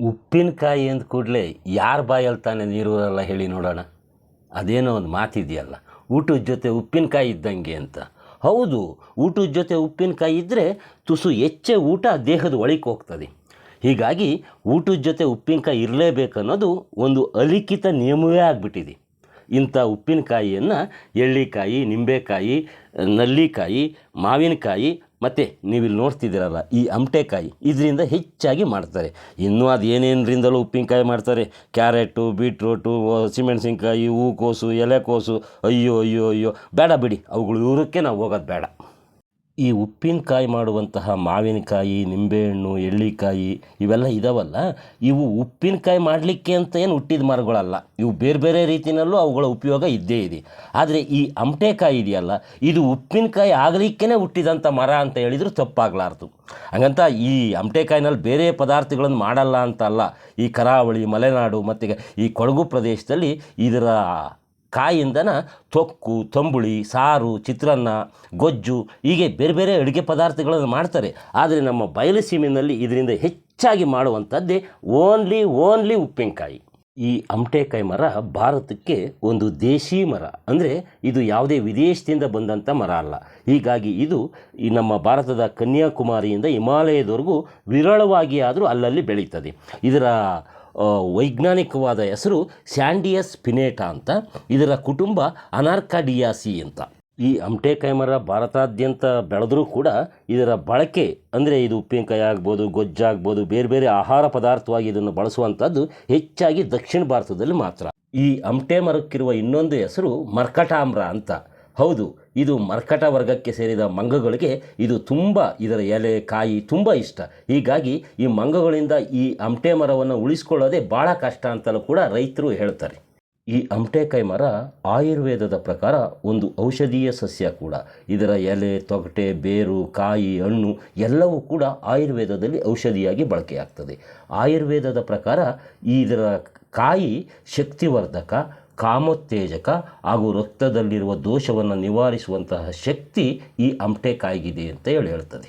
ಉಪ್ಪಿನಕಾಯಿ ಅಂದ ಕೂಡಲೇ ಯಾರ ಬಾಯಲ್ಲಿ ತಾನೇ ನೀರೂರಲ್ಲ ಹೇಳಿ ನೋಡೋಣ. ಅದೇನೋ ಒಂದು ಮಾತಿದೆಯಲ್ಲ, ಊಟದ ಜೊತೆ ಉಪ್ಪಿನಕಾಯಿ ಇದ್ದಂಗೆ ಅಂತ. ಹೌದು, ಊಟದ ಜೊತೆ ಉಪ್ಪಿನಕಾಯಿ ಇದ್ದರೆ ತುಸು ಹೆಚ್ಚೆ ಊಟ ದೇಹದ ಒಳಗೆ ಹೋಗ್ತದೆ. ಹೀಗಾಗಿ ಊಟದ ಜೊತೆ ಉಪ್ಪಿನಕಾಯಿ ಇರಲೇಬೇಕನ್ನೋದು ಒಂದು ಅಲಿಖಿತ ನಿಯಮವೇ ಆಗಿಬಿಟ್ಟಿದೆ. ಇಂಥ ಉಪ್ಪಿನಕಾಯಿಯನ್ನು ಎಳ್ಳಿಕಾಯಿ, ನಿಂಬೆಕಾಯಿ, ನಲ್ಲಿಕಾಯಿ, ಮಾವಿನಕಾಯಿ ಮತ್ತು ನೀವಿಲ್ಲಿ ನೋಡ್ತಿದ್ದೀರಲ್ಲ, ಈ ಅಮಟೆಕಾಯಿ ಇದರಿಂದ ಹೆಚ್ಚಾಗಿ ಮಾಡ್ತಾರೆ. ಇನ್ನೂ ಅದು ಏನೇನರಿಂದಲೂ ಉಪ್ಪಿನಕಾಯಿ ಮಾಡ್ತಾರೆ. ಕ್ಯಾರೆಟು, ಬೀಟ್ರೋಟು ಹಸಿಮೆಣಸಿನ್ಕಾಯಿ ಹೂಕೋಸು ಎಲೆಕೋಸು ಅಯ್ಯೋ ಅಯ್ಯೋ ಅಯ್ಯೋ. ಬೇಡ ಬಿಡಿ, ಅವುಗಳು ಇವರಕ್ಕೆ ನಾವು ಹೋಗೋದು ಬೇಡ. ಈ ಉಪ್ಪಿನಕಾಯಿ ಮಾಡುವಂತಹ ಮಾವಿನಕಾಯಿ, ನಿಂಬೆಹಣ್ಣು, ಎಳ್ಳಿಕಾಯಿ ಇವೆಲ್ಲ ಇದಾವಲ್ಲ, ಇವು ಉಪ್ಪಿನಕಾಯಿ ಮಾಡಲಿಕ್ಕೆ ಅಂತ ಏನು ಹುಟ್ಟಿದ ಮರಗಳಲ್ಲ. ಇವು ಬೇರೆ ಬೇರೆ ರೀತಿಯಲ್ಲೂ ಅವುಗಳ ಉಪಯೋಗ ಇದ್ದೇ ಇದೆ. ಆದರೆ ಈ ಅಮಟೆಕಾಯಿ ಇದೆಯಲ್ಲ, ಇದು ಉಪ್ಪಿನಕಾಯಿ ಆಗಲಿಕ್ಕೇ ಹುಟ್ಟಿದಂಥ ಮರ ಅಂತ ಹೇಳಿದರೂ ತಪ್ಪಾಗಲಾರ್ದು. ಹಾಗಂತ ಈ ಅಮಟೆಕಾಯಿನಲ್ಲಿ ಬೇರೆ ಪದಾರ್ಥಗಳನ್ನು ಮಾಡಲ್ಲ ಅಂತ ಅಲ್ಲ. ಈ ಕರಾವಳಿ, ಮಲೆನಾಡು ಮತ್ತು ಈ ಕೊಡಗು ಪ್ರದೇಶದಲ್ಲಿ ಇದರ ಕಾಯಿಂದನ ತೊಕ್ಕು, ತಂಬುಳಿ, ಸಾರು, ಚಿತ್ರಾನ್ನ, ಗೊಜ್ಜು ಹೀಗೆ ಬೇರೆ ಬೇರೆ ಅಡುಗೆ ಪದಾರ್ಥಗಳನ್ನು ಮಾಡ್ತಾರೆ. ಆದರೆ ನಮ್ಮ ಬಯಲುಸೀಮೆಯಲ್ಲಿ ಇದರಿಂದ ಹೆಚ್ಚಾಗಿ ಮಾಡುವಂಥದ್ದೇ ಓನ್ಲಿ ಓನ್ಲಿ ಉಪ್ಪಿನಕಾಯಿ. ಈ ಅಮಟೆಕಾಯಿ ಮರ ಭಾರತಕ್ಕೆ ಒಂದು ದೇಶಿ ಮರ. ಅಂದರೆ ಇದು ಯಾವುದೇ ವಿದೇಶದಿಂದ ಬಂದಂಥ ಮರ ಅಲ್ಲ. ಹೀಗಾಗಿ ಇದು ಈ ನಮ್ಮ ಭಾರತದ ಕನ್ಯಾಕುಮಾರಿಯಿಂದ ಹಿಮಾಲಯದವರೆಗೂ ವಿರಳವಾಗಿ ಆದರೂ ಅಲ್ಲಲ್ಲಿ ಬೆಳೀತದೆ. ಇದರ ವೈಜ್ಞಾನಿಕವಾದ ಹೆಸರು ಸ್ಯಾಂಡಿಯಸ್ ಪಿನೇಟಾ ಅಂತ. ಇದರ ಕುಟುಂಬ ಅನಾರ್ಕಾಡಿಯಾಸಿ ಅಂತ. ಈ ಅಮ್ಟೆ ಕೈಮರ ಭಾರತಾದ್ಯಂತ ಬೆಳೆದರೂ ಕೂಡ ಇದರ ಬಳಕೆ, ಅಂದರೆ ಇದು ಉಪ್ಪಿನಕಾಯಿ ಆಗ್ಬೋದು ಗೊಜ್ಜಾಗ್ಬೋದು ಬೇರೆ ಬೇರೆ ಆಹಾರ ಪದಾರ್ಥವಾಗಿ ಇದನ್ನು ಬಳಸುವಂಥದ್ದು ಹೆಚ್ಚಾಗಿ ದಕ್ಷಿಣ ಭಾರತದಲ್ಲಿ ಮಾತ್ರ. ಈ ಅಮಟೆ ಮರಕ್ಕಿರುವ ಇನ್ನೊಂದು ಹೆಸರು ಮರ್ಕಟಾಮ್ರ ಅಂತ. ಹೌದು, ಇದು ಮರ್ಕಟ ವರ್ಗಕ್ಕೆ ಸೇರಿದ ಮಂಗಗಳಿಗೆ ಇದು ತುಂಬ ಇದರ ಎಲೆ, ಕಾಯಿ ತುಂಬ ಇಷ್ಟ. ಹೀಗಾಗಿ ಈ ಮಂಗಗಳಿಂದ ಈ ಅಮಟೆ ಮರವನ್ನು ಉಳಿಸ್ಕೊಳ್ಳೋದೇ ಭಾಳ ಕಷ್ಟ ಅಂತಲೂ ಕೂಡ ರೈತರು ಹೇಳ್ತಾರೆ. ಈ ಅಮಟೆಕಾಯಿ ಮರ ಆಯುರ್ವೇದದ ಪ್ರಕಾರ ಒಂದು ಔಷಧೀಯ ಸಸ್ಯ ಕೂಡ. ಇದರ ಎಲೆ, ತೊಗಟೆ, ಬೇರು, ಕಾಯಿ, ಹಣ್ಣು ಎಲ್ಲವೂ ಕೂಡ ಆಯುರ್ವೇದದಲ್ಲಿ ಔಷಧಿಯಾಗಿ ಬಳಕೆಯಾಗ್ತದೆ. ಆಯುರ್ವೇದದ ಪ್ರಕಾರ ಇದರ ಕಾಯಿ ಶಕ್ತಿವರ್ಧಕ ಕಾಮೋತ್ತೇಜಕ ಹಾಗೂ ರಕ್ತದಲ್ಲಿರುವ ದೋಷವನ್ನು ನಿವಾರಿಸುವಂತಹ ಶಕ್ತಿ ಈ ಅಮಟೆಕಾಯಿಗಿದೆ ಅಂತ ಹೇಳಿ ಹೇಳ್ತದೆ.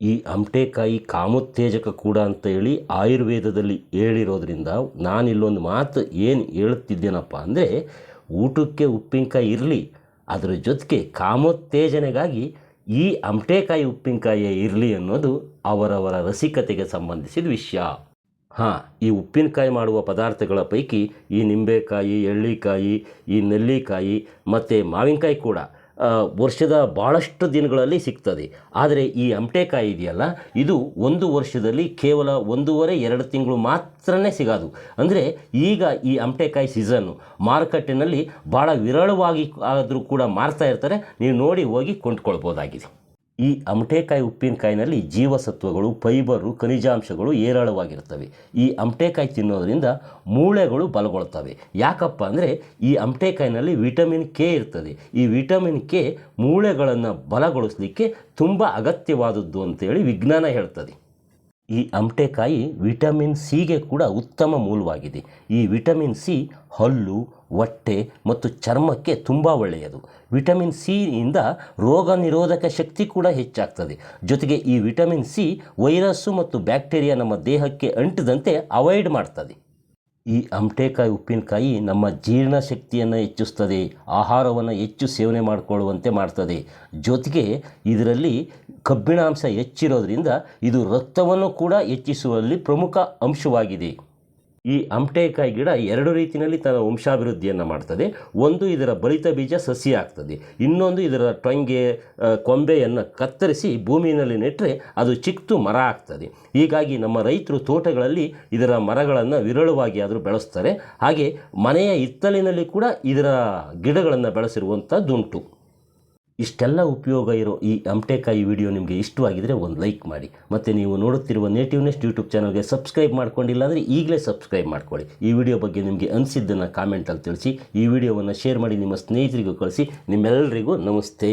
ಈ ಅಮಟೆಕಾಯಿ ಕಾಮೋತ್ತೇಜಕ ಕೂಡ ಅಂತ ಹೇಳಿ ಆಯುರ್ವೇದದಲ್ಲಿ ಹೇಳಿರೋದ್ರಿಂದ ನಾನಿಲ್ಲೊಂದು ಮಾತು ಏನು ಹೇಳುತ್ತಿದ್ದೇನಪ್ಪ ಅಂದರೆ, ಊಟಕ್ಕೆ ಉಪ್ಪಿನಕಾಯಿ ಇರಲಿ, ಅದರ ಜೊತೆಗೆ ಕಾಮೋತ್ತೇಜನೆಗಾಗಿ ಈ ಅಮಟೆಕಾಯಿ ಉಪ್ಪಿನಕಾಯಿ ಇರಲಿ ಅನ್ನೋದು ಅವರವರ ರಸಿಕತೆಗೆ ಸಂಬಂಧಿಸಿದ ವಿಷಯ. ಹಾಂ, ಈ ಉಪ್ಪಿನಕಾಯಿ ಮಾಡುವ ಪದಾರ್ಥಗಳ ಪೈಕಿ ಈ ನಿಂಬೆಕಾಯಿ, ಎಳ್ಳಿಕಾಯಿ, ಈ ನೆಲ್ಲಿಕಾಯಿ, ಮತ್ತು ಮಾವಿನಕಾಯಿ ಕೂಡ ವರ್ಷದ ಭಾಳಷ್ಟು ದಿನಗಳಲ್ಲಿ ಸಿಗ್ತದೆ. ಆದರೆ ಈ ಅಮಟೆಕಾಯಿ ಇದೆಯಲ್ಲ, ಇದು ಒಂದು ವರ್ಷದಲ್ಲಿ ಕೇವಲ ಒಂದೂವರೆ, ಎರಡು ತಿಂಗಳು ಮಾತ್ರನೇ ಸಿಗೋದು. ಅಂದರೆ ಈಗ ಈ ಅಮಟೆಕಾಯಿ ಸೀಸನ್ನು ಮಾರುಕಟ್ಟೆಯಲ್ಲಿ ಭಾಳ ವಿರಳವಾಗಿ ಆದರೂ ಕೂಡ ಮಾರ್ತಾ ಇರ್ತಾರೆ. ನೀವು ನೋಡಿ ಹೋಗಿ ಕೊಂಡ್ಕೊಳ್ಬೋದಾಗಿದೆ. ಈ ಅಮಟೆಕಾಯಿ ಉಪ್ಪಿನಕಾಯಿನಲ್ಲಿ ಜೀವಸತ್ವಗಳು, ಫೈಬರು, ಖನಿಜಾಂಶಗಳು ಏರಾಳವಾಗಿರ್ತವೆ ಈ ಅಮಟೆಕಾಯಿ ತಿನ್ನೋದರಿಂದ ಮೂಳೆಗಳು ಬಲಗೊಳ್ತವೆ. ಯಾಕಪ್ಪ ಅಂದರೆ ಈ ಅಮಟೆಕಾಯಿನಲ್ಲಿ ವಿಟಮಿನ್ ಕೆ ಇರ್ತದೆ. ಈ ವಿಟಮಿನ್ ಕೆ ಮೂಳೆಗಳನ್ನು ಬಲಗೊಳಿಸಲಿಕ್ಕೆ ತುಂಬ ಅಗತ್ಯವಾದದ್ದು ಅಂತೇಳಿ ವಿಜ್ಞಾನ ಹೇಳ್ತದೆ. ಈ ಅಮಟೆಕಾಯಿ ವಿಟಮಿನ್ ಸಿಗೆ ಕೂಡ ಉತ್ತಮ ಮೂಲವಾಗಿದೆ. ಈ ವಿಟಮಿನ್ ಸಿ ಹಲ್ಲು ಹೊಟ್ಟೆ ಮತ್ತು ಚರ್ಮಕ್ಕೆ ತುಂಬ ಒಳ್ಳೆಯದು. ವಿಟಮಿನ್ ಸಿಯಿಂದ ರೋಗ ನಿರೋಧಕ ಶಕ್ತಿ ಕೂಡ ಹೆಚ್ಚಾಗ್ತದೆ. ಜೊತೆಗೆ ಈ ವಿಟಮಿನ್ ಸಿ ವೈರಸ್ಸು ಮತ್ತು ಬ್ಯಾಕ್ಟೀರಿಯಾ ನಮ್ಮ ದೇಹಕ್ಕೆ ಅಂಟದಂತೆ ಅವಾಯ್ಡ್ ಮಾಡ್ತದೆ. ಈ ಅಮಟೆಕಾಯಿ ಉಪ್ಪಿನಕಾಯಿ ನಮ್ಮ ಜೀರ್ಣಶಕ್ತಿಯನ್ನು ಹೆಚ್ಚಿಸ್ತದೆ. ಆಹಾರವನ್ನು ಹೆಚ್ಚು ಸೇವನೆ ಮಾಡಿಕೊಳ್ಳುವಂತೆ ಮಾಡ್ತದೆ. ಜೊತೆಗೆ ಇದರಲ್ಲಿ ಕಬ್ಬಿಣಾಂಶ ಹೆಚ್ಚಿರೋದ್ರಿಂದ ಇದು ರಕ್ತವನ್ನು ಕೂಡ ಹೆಚ್ಚಿಸುವಲ್ಲಿ ಪ್ರಮುಖ ಅಂಶವಾಗಿದೆ. ಈ ಅಮಟೆಕಾಯಿ ಗಿಡ ಎರಡು ರೀತಿಯಲ್ಲಿ ತನ್ನ ವಂಶಾಭಿವೃದ್ಧಿಯನ್ನು ಮಾಡ್ತದೆ. ಒಂದು ಇದರ ಬಲಿತ ಬೀಜ ಸಸಿ ಆಗ್ತದೆ. ಇನ್ನೊಂದು ಇದರ ಟೊಂಗೆ ಕೊಂಬೆಯನ್ನು ಕತ್ತರಿಸಿ ಭೂಮಿಯಲ್ಲಿ ನೆಟ್ಟರೆ ಅದು ಚಿಕ್ಕದು ಮರ ಆಗ್ತದೆ. ಹೀಗಾಗಿ ನಮ್ಮ ರೈತರು ತೋಟಗಳಲ್ಲಿ ಇದರ ಮರಗಳನ್ನು ವಿರಳವಾಗಿ ಆದರೂ ಬೆಳೆಸ್ತಾರೆ. ಹಾಗೆ ಮನೆಯ ಹಿತ್ತಲಿನಲ್ಲಿ ಕೂಡ ಇದರ ಗಿಡಗಳನ್ನು ಬೆಳೆಸಿರುವಂಥದ್ದುಂಟು ಇಷ್ಟೆಲ್ಲ ಉಪಯೋಗ ಇರೋ ಈ ಅಂಟೆಕಾಯಿ ವಿಡಿಯೋ ನಿಮಗೆ ಇಷ್ಟವಾಗಿದ್ದರೆ ಒಂದು ಲೈಕ್ ಮಾಡಿ. ಮತ್ತು ನೀವು ನೋಡುತ್ತಿರುವ ನೇಟಿವ್ ನೆಸ್ಟ್ ಯೂಟ್ಯೂಬ್ ಚಾನಲ್ಗೆ ಸಬ್ಸ್ಕ್ರೈಬ್ ಮಾಡ್ಕೊಂಡಿಲ್ಲ ಅಂದರೆ ಈಗಲೇ ಸಬ್ಸ್ಕ್ರೈಬ್ ಮಾಡ್ಕೊಳ್ಳಿ. ಈ ವಿಡಿಯೋ ಬಗ್ಗೆ ನಿಮಗೆ ಅನಿಸಿದ್ದನ್ನು ಕಾಮೆಂಟಲ್ಲಿ ತಿಳಿಸಿ, ಈ ವಿಡಿಯೋವನ್ನು ಶೇರ್ ಮಾಡಿ ನಿಮ್ಮ ಸ್ನೇಹಿತರಿಗೂ ಕಳಿಸಿ. ನಿಮ್ಮೆಲ್ಲರಿಗೂ ನಮಸ್ತೆ.